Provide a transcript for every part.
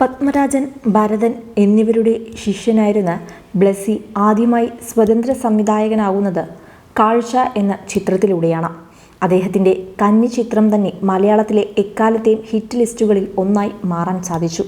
പത്മരാജൻ ഭരതൻ എന്നിവരുടെ ശിഷ്യനായിരുന്ന ബ്ലസ്സി ആദ്യമായി സ്വതന്ത്ര സംവിധായകനാകുന്നത് കാഴ്ച എന്ന ചിത്രത്തിലൂടെയാണ്. അദ്ദേഹത്തിന്റെ കന്നി ചിത്രം തന്നെ മലയാളത്തിലെ എക്കാലത്തെയും ഹിറ്റ് ലിസ്റ്റുകളിൽ ഒന്നായി മാറാൻ സാധിച്ചു.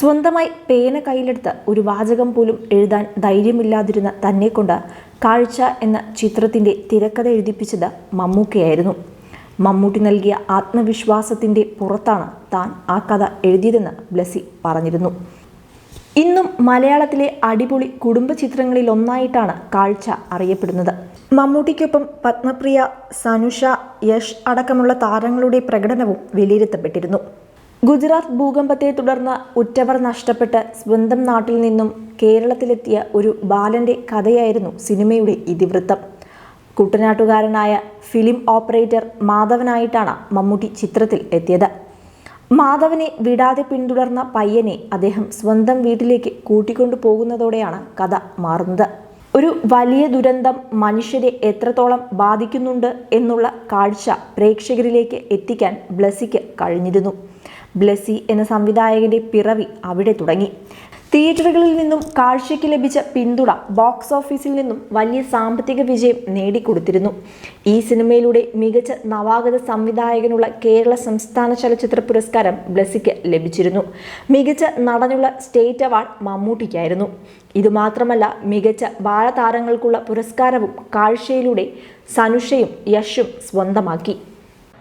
സ്വന്തമായി പേന കയ്യിലെടുത്ത് ഒരു വാചകം പോലും എഴുതാൻ ധൈര്യമില്ലാതിരുന്ന തന്നെക്കൊണ്ട് കാഴ്ച എന്ന ചിത്രത്തിന്റെ തിരക്കഥ എഴുതിപ്പിച്ചത് മമ്മൂക്കയായിരുന്നു. മമ്മൂട്ടി നൽകിയ ആത്മവിശ്വാസത്തിന്റെ പുറത്താണ് താൻ ആ കഥ എഴുതിയതെന്ന് ബ്ലസി പറഞ്ഞിരുന്നു. ഇന്നും മലയാളത്തിലെ അടിപൊളി കുടുംബ ചിത്രങ്ങളിൽ ഒന്നായിട്ടാണ് കാഴ്ച അറിയപ്പെടുന്നത്. മമ്മൂട്ടിക്കൊപ്പം പത്മപ്രിയ സനുഷ യഷ് അടക്കമുള്ള താരങ്ങളുടെ പ്രകടനവും വിലയിരുത്തപ്പെട്ടിരുന്നു. ഗുജറാത്ത് ഭൂകമ്പത്തെ തുടർന്ന് ഉറ്റവർ നഷ്ടപ്പെട്ട് സ്വന്തം നാട്ടിൽ നിന്നും കേരളത്തിലെത്തിയ ഒരു ബാലന്റെ കഥയായിരുന്നു സിനിമയുടെ ഇതിവൃത്തം. കുട്ടനാട്ടുകാരനായ ഫിലിം ഓപ്പറേറ്റർ മാധവനായിട്ടാണ് മമ്മൂട്ടി ചിത്രത്തിൽ എത്തിയത്. മാധവനെ വിടാതെ പിന്തുടർന്ന പയ്യനെ അദ്ദേഹം സ്വന്തം വീട്ടിലേക്ക് കൂട്ടിക്കൊണ്ടു പോകുന്നതോടെയാണ് കഥ മാറുന്നത്. ഒരു വലിയ ദുരന്തം മനുഷ്യരെ എത്രത്തോളം ബാധിക്കുന്നുണ്ട് എന്നുള്ള കാഴ്ച പ്രേക്ഷകരിലേക്ക് എത്തിക്കാൻ ബ്ലസ്സിക്ക് കഴിഞ്ഞിരുന്നു. ബ്ലസ്സി എന്ന സംവിധായകന്റെ പിറവി അവിടെ തുടങ്ങി. തിയേറ്ററുകളിൽ നിന്നും കാഴ്ചയ്ക്ക് ലഭിച്ച പിന്തുണ ബോക്സ് ഓഫീസിൽ നിന്നും വലിയ സാമ്പത്തിക വിജയം നേടിക്കൊടുത്തിരുന്നു. ഈ സിനിമയിലൂടെ മികച്ച നവാഗത സംവിധായകനുള്ള കേരള സംസ്ഥാന ചലച്ചിത്ര പുരസ്കാരം ബ്ലസിക്ക് ലഭിച്ചിരുന്നു. മികച്ച നടനുള്ള സ്റ്റേറ്റ് അവാർഡ് മമ്മൂട്ടിക്കായിരുന്നു. ഇതുമാത്രമല്ല മികച്ച ബാലതാരങ്ങൾക്കുള്ള പുരസ്കാരവും കാഴ്ചയിലൂടെ സനുഷയും യഷും സ്വന്തമാക്കി.